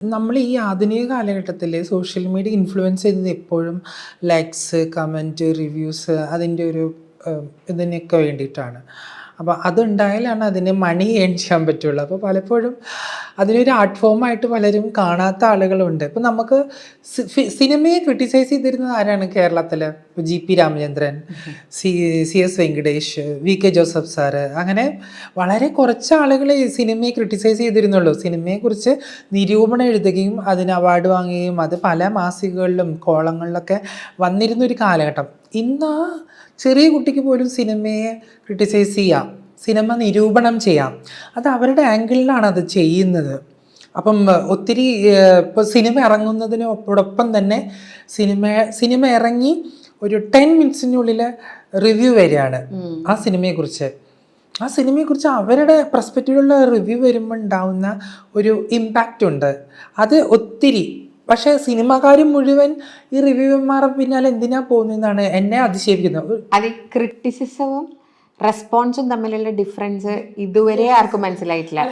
നമ്മൾ ഈ ആധുനിക കാലഘട്ടത്തിൽ സോഷ്യൽ മീഡിയ ഇൻഫ്ലുവൻസ് ചെയ്തത് എപ്പോഴും ലൈക്സ് കമന്റ് റിവ്യൂസ് അതിന്റെ ഒരു ഇതിനൊക്കെ വേണ്ടിയിട്ടാണ്. അപ്പോൾ അതുണ്ടായാലാണ് അതിന് മണി ഏൺ ചെയ്യാൻ പറ്റുള്ളൂ. അപ്പോൾ പലപ്പോഴും അതിനൊരു ആർട്ട് ഫോമായിട്ട് പലരും കാണാത്ത ആളുകളുണ്ട്. ഇപ്പം നമുക്ക് സിനിമയെ ക്രിട്ടിസൈസ് ചെയ്തിരുന്നത് ആരാണ് കേരളത്തിൽ G P Ramachandran C C S Venkatesh V K Joseph sir അങ്ങനെ വളരെ കുറച്ച് ആളുകൾ സിനിമയെ ക്രിട്ടിസൈസ് ചെയ്തിരുന്നുള്ളൂ. സിനിമയെക്കുറിച്ച് നിരൂപണം എഴുതുകയും അതിന് അവാർഡ് വാങ്ങുകയും അത് പല മാസികകളിലും കോളങ്ങളിലൊക്കെ വന്നിരുന്നൊരു കാലഘട്ടം. ഇന്ന് ചെറിയ കുട്ടിക്ക് പോലും സിനിമയെ ക്രിട്ടിസൈസ് ചെയ്യാം. സിനിമ നിരൂപണം ചെയ്യാം. അത് അവരുടെ ആംഗിളിലാണ് അത് ചെയ്യുന്നത്. അപ്പം ഒത്തിരി ഇപ്പോൾ സിനിമ ഇറങ്ങുന്നതിനോടൊപ്പം തന്നെ സിനിമ സിനിമ ഇറങ്ങി ഒരു ടെൻ മിനിറ്റ്സിനുള്ളിൽ റിവ്യൂ വരികയാണ് ആ സിനിമയെക്കുറിച്ച്. ആ സിനിമയെക്കുറിച്ച് അവരുടെ പെർസ്പെക്റ്റീവിലുള്ള റിവ്യൂ വരുമ്പോൾ ഉണ്ടാവുന്ന ഒരു ഇമ്പാക്റ്റ് ഉണ്ട്. അത് ഒത്തിരി പക്ഷേ സിനിമാക്കാരും മുഴുവൻ ഈ റിവ്യൂമാരുടെ പിന്നാലെ എന്തിനാ പോകുന്നതെന്നാണ് എന്നെ അതിശയിപ്പിക്കുന്നത്. അത് ക്രിറ്റിസിസവും റെസ്പോൺസും തമ്മിലുള്ള ഡിഫറൻസ് ഇതുവരെ ആർക്കും മനസ്സിലായിട്ടില്ല.